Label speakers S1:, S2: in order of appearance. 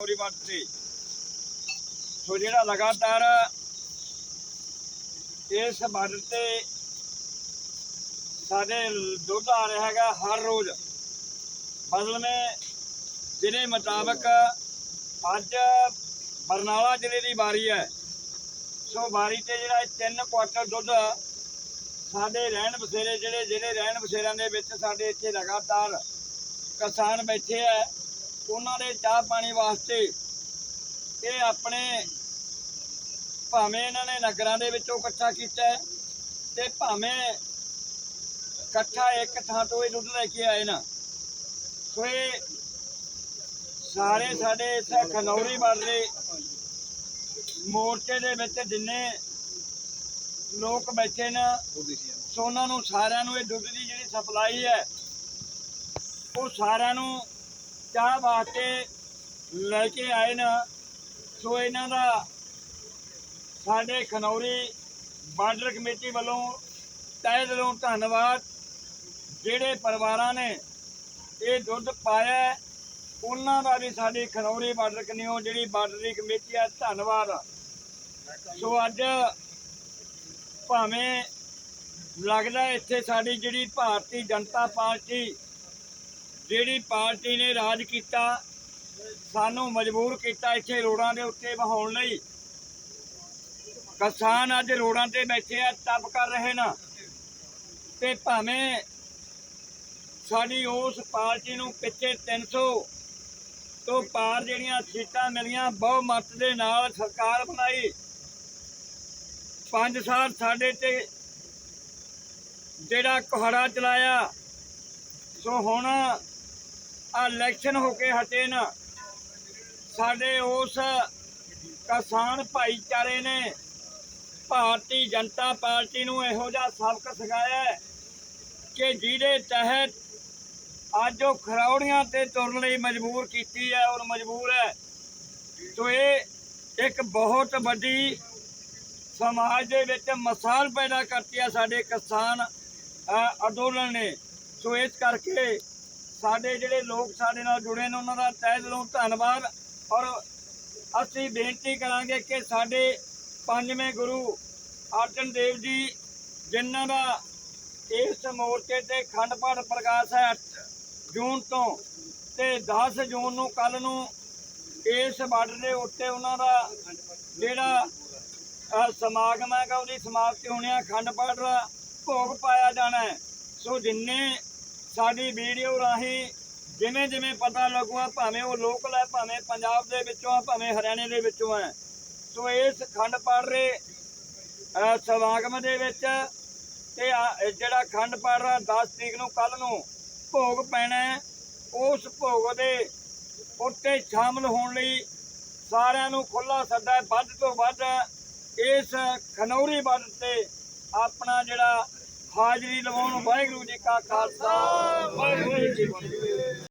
S1: ਪੂਰੀ ਵੱਟ ਸੋ। ਜਿਹੜਾ ਲਗਾਤਾਰ ਇਸ ਬਾਰਡਰ ਤੇ ਸਾਡੇ ਦੁੱਧ ਆ ਰਿਹਾ ਹੈਗਾ ਹਰ ਰੋਜ਼, ਫਸਲ ਮੇ ਜਿਹਦੇ ਮੁਤਾਬਕ ਅੱਜ ਬਰਨਾਲਾ ਜ਼ਿਲ੍ਹੇ ਦੀ ਵਾਰੀ ਹੈ। ਸੋ ਵਾਰੀ ਤੇ ਜਿਹੜਾ ਇਹ ਤਿੰਨ ਕੁਆਟਰ ਦੁੱਧ ਸਾਡੇ ਰਹਿਣ ਬਸੇਰੇ ਜਿਹੜੇ ਜਿਹੜੇ ਰਹਿਣ ਬਸੇਰਿਆਂ ਦੇ ਵਿੱਚ ਸਾਡੇ ਇੱਥੇ ਲਗਾਤਾਰ ਕਿਸਾਨ ਬੈਠੇ ਆ ਉਹਨਾਂ ਦੇ ਚਾਹ ਪਾਣੀ ਵਾਸਤੇ ਇਹ ਆਪਣੇ ਭਾਵੇਂ ਇਹਨਾਂ ਨੇ ਨਗਰਾਂ ਦੇ ਵਿੱਚੋਂ ਇਕੱਠਾ ਕੀਤਾ ਹੈ, ਤੇ ਭਾਵੇਂ ਇਕੱਠਾ ਇੱਕ ਥਾਂ ਤੋਂ ਇਹ ਦੁੱਧ ਲੈ ਕੇ ਆਏ ਨਾ। ਸੋ ਇਹ ਸਾਰੇ ਸਾਡੇ ਇੱਥੇ ਖਨੌਰੀ ਵਾਲੇ ਮੋਰਚੇ ਦੇ ਵਿੱਚ ਜਿੰਨੇ ਲੋਕ ਬੈਠੇ ਨੇ ਸੋ ਉਹਨਾਂ ਨੂੰ ਸਾਰਿਆਂ ਨੂੰ ਇਹ ਦੁੱਧ ਦੀ ਜਿਹੜੀ ਸਪਲਾਈ ਹੈ ਉਹ ਸਾਰਿਆਂ ਨੂੰ ਚਾਹ ਵਾਸਤੇ ਲੈ ਕੇ ਆਏ ਨਾ। ਸੋ ਇਹਨਾਂ ਦਾ ਸਾਡੇ ਖਨੌਰੀ ਬਾਰਡਰ ਕਮੇਟੀ ਵੱਲੋਂ ਤਹਿ ਦਿਲੋਂ ਧੰਨਵਾਦ। ਜਿਹੜੇ ਪਰਿਵਾਰਾਂ ਨੇ ਇਹ ਦੁੱਧ ਪਾਇਆ ਉਹਨਾਂ ਦਾ ਵੀ ਸਾਡੀ ਖਨੌਰੀ ਬਾਰਡਰ ਕਨਿਓ ਜਿਹੜੀ ਬਾਰਡਰ ਦੀ ਕਮੇਟੀ ਆ ਧੰਨਵਾਦ। ਸੋ ਅੱਜ ਭਾਵੇਂ ਲੱਗਦਾ ਇੱਥੇ ਸਾਡੀ ਜਿਹੜੀ ਭਾਰਤੀ ਜਨਤਾ ਪਾਰਟੀ ਜਿਹੜੀ ਪਾਰਟੀ ਨੇ ਰਾਜ ਕੀਤਾ, ਸਾਨੂੰ ਮਜਬੂਰ ਕੀਤਾ ਇੱਥੇ ਰੋਡਾਂ ਦੇ ਉੱਤੇ ਵਹਾਉਣ ਲਈ। ਕਿਸਾਨ ਅੱਜ ਰੋਡਾਂ ਤੇ ਬੈਠੇ ਆ, ਤਪ ਕਰ ਰਹੇ ਨਾ। ਤੇ ਭਾਵੇਂ ਸਾਡੀ ਉਸ ਪਾਰਟੀ ਨੂੰ ਪਿੱਛੇ 300 ਤੋਂ ਪਾਰ ਜਿਹੜੀਆਂ ਸੀਟਾਂ ਮਿਲੀਆਂ, ਬਹੁਮਤ ਦੇ ਨਾਲ ਸਰਕਾਰ ਬਣਾਈ। ਪੰਜ ਸਾਲ ਸਾਡੇ ਤੇ ਜਿਹੜਾ ਕੁਹਾੜਾ ਚਲਾਇਆ, ਸੋ ਹੁਣ ਇਲੈਕਸ਼ਨ ਹੋ ਕੇ ਹਟੇ ਨਾ। ਸਾਡੇ ਉਸ ਕਿਸਾਨ ਭਾਈਚਾਰੇ ਨੇ ਭਾਰਤੀ ਜਨਤਾ ਪਾਰਟੀ ਨੂੰ ਇਹੋ ਜਿਹਾ ਸਬਕ ਸਿਖਾਇਆ ਕਿ ਜਿਹਦੇ ਤਹਿਤ ਅੱਜ ਉਹ ਖਰੌੜੀਆਂ ਤੇ ਤੁਰਨ ਲਈ ਮਜਬੂਰ ਕੀਤੀ ਹੈ ਔਰ ਮਜਬੂਰ ਹੈ। ਸੋ ਇਹ ਇੱਕ ਬਹੁਤ ਵੱਡੀ ਸਮਾਜ ਦੇ ਵਿੱਚ ਮਸਾਲ ਪੈਦਾ ਕਰਤੀ ਹੈ ਸਾਡੇ ਕਿਸਾਨ ਅੰਦੋਲਨ ਨੇ। ਸੋ ਇਸ ਕਰਕੇ ਸਾਡੇ ਜਿਹੜੇ ਲੋਕ ਸਾਡੇ ਨਾਲ ਜੁੜੇ ਨੇ, ਉਹਨਾਂ ਦਾ ਤਹਿ ਦਿਲੋਂ ਧੰਨਵਾਦ ਔਰ ਅਸੀਂ ਬੇਨਤੀ ਕਰਾਂਗੇ ਕਿ ਸਾਡੇ ਪੰਜਵੇਂ ਗੁਰੂ ਅਰਜਨ ਦੇਵ ਜੀ, ਜਿਨ੍ਹਾਂ ਦਾ ਇਸ ਮੋਰਚੇ ਤੇ ਖੰਡ ਪਾਠ ਪ੍ਰਕਾਸ਼ ਹੈ 8 ਜੂਨ ਤੋਂ ਤੇ 10 ਜੂਨ ਨੂੰ ਕੱਲ ਨੂੰ ਇਸ ਬਾਰਡਰ ਦੇ ਉੱਤੇ ਉਹਨਾਂ ਦਾ ਜਿਹੜਾ ਸਮਾਗਮ ਹੈਗਾ, ਉਹਦੀ ਸਮਾਪਤੀ ਹੋਣੀ ਹੈ। ਖੰਡ ਪਾਠ ਦਾ ਭੋਗ ਪਾਇਆ ਜਾਣਾ ਹੈ। ਸੋ ਜਿੰਨੇ ਸਾਡੀ ਵੀਡੀਓ ਰਾਹੀਂ ਜਿਵੇਂ ਜਿਵੇਂ ਪਤਾ ਲੱਗੂਗਾ ਭਾਵੇਂ ਉਹ ਲੋਕਲ ਹੈ ਭਾਵੇਂ ਪੰਜਾਬ ਦੇ ਵਿੱਚੋਂ ਆ ਭਾਵੇਂ ਹਰਿਆਣੇ ਦੇ ਵਿੱਚੋਂ ਹੈ। ਸੋ ਇਸ ਖੰਡ ਪਾਠ ਰਹੇ ਅ, ਸਮਾਗਮ ਦੇ ਵਿੱਚ ਤੇ ਜਿਹੜਾ ਖੰਡ ਪਾਠ ਰਿਹਾ 10 ਤਰੀਕ ਨੂੰ ਕੱਲ ਨੂੰ ਭੋਗ ਪੈਣਾ ਉਸ ਭੋਗ ਦੇ ਉੱਤੇ ਸ਼ਾਮਲ ਹੋਣ ਲਈ ਸਾਰਿਆਂ ਨੂੰ ਖੁੱਲਾ ਸੱਦਾ ਵੱਧ ਤੋਂ ਵੱਧ ਇਸ ਖਨੌਰੀ ਵੱਧ ਤੇ ਆਪਣਾ ਜਿਹੜਾ ਹਾਜ਼ਰੀ ਲਵਾਉਣ ਵਾਹਿਗੁਰੂ ਜੀ ਕਾ ਖਾਲਸਾ ਵਾਹਿਗੁਰੂ ਜੀ ਕੀ ਫਤਿਹ।